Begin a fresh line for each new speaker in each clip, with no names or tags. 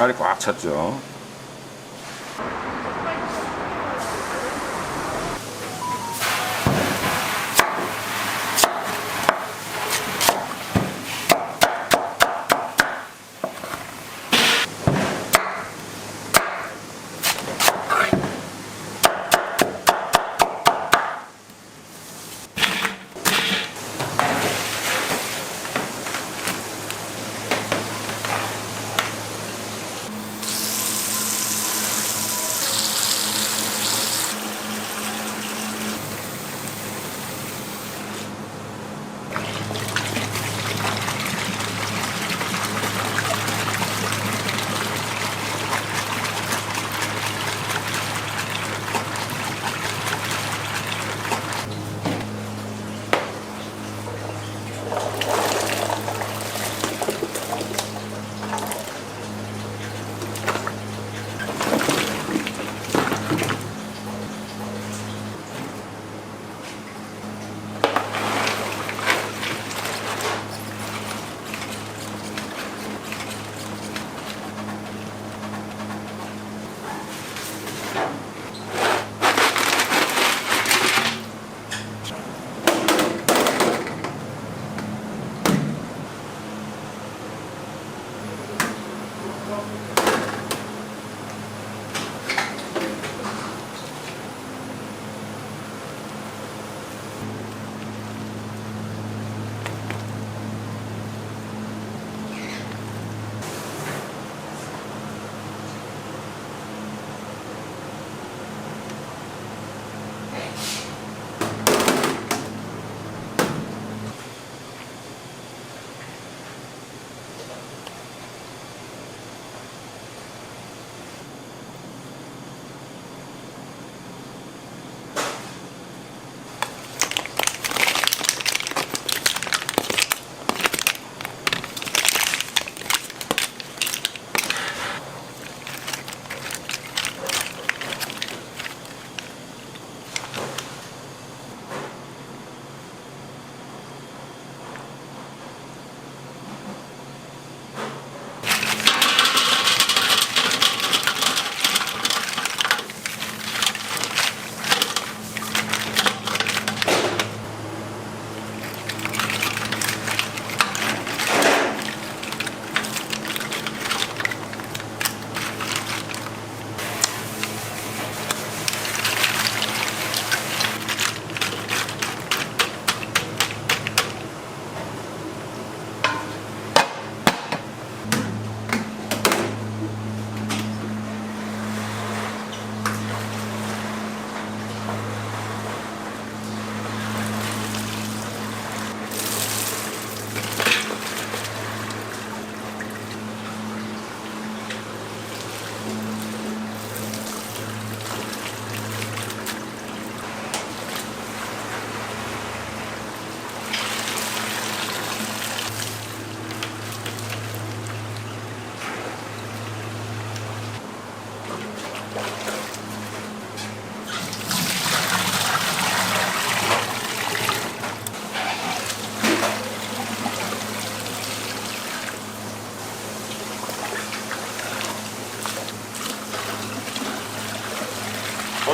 알이 꽉 찼죠.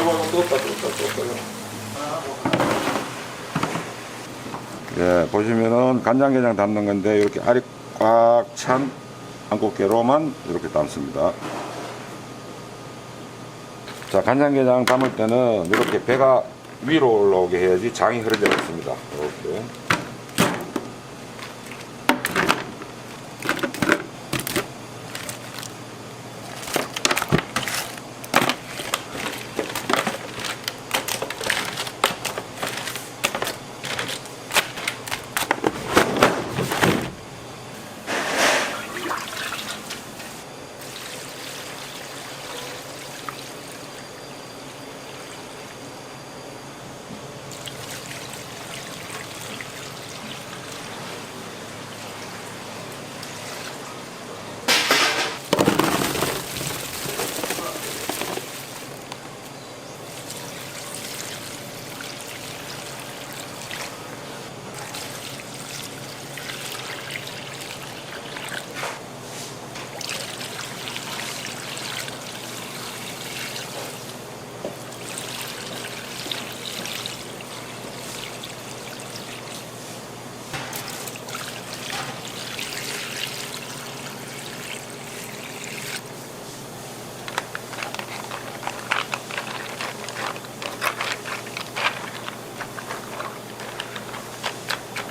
아이고, 뜨겁다, 뜨겁다, 뜨겁다. 예, 보시면은 간장게장 담는 건데 이렇게 알이 꽉 찬 한국게로만 이렇게 담습니다. 자, 간장게장 담을 때는 이렇게 배가 위로 올라오게 해야지 장이 흐르지 않습니다. 이렇게.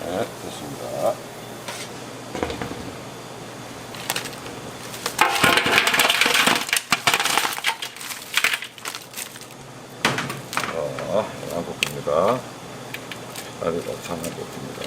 자, 한국입니다. 아리가 참 한국입니다.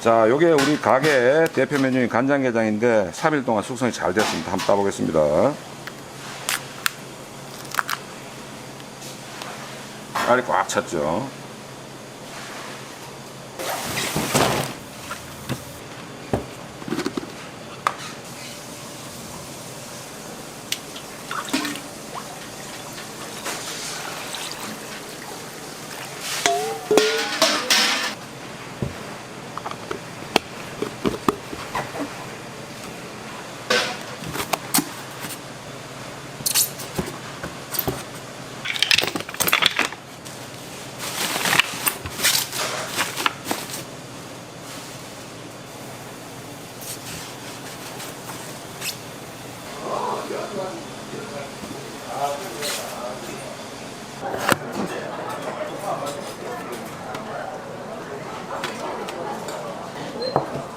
자, 요게 우리 가게 대표 메뉴인 간장게장인데 3일 동안 숙성이 잘 됐습니다. 한번 따보겠습니다. 알이 꽉 찼죠. Thank you.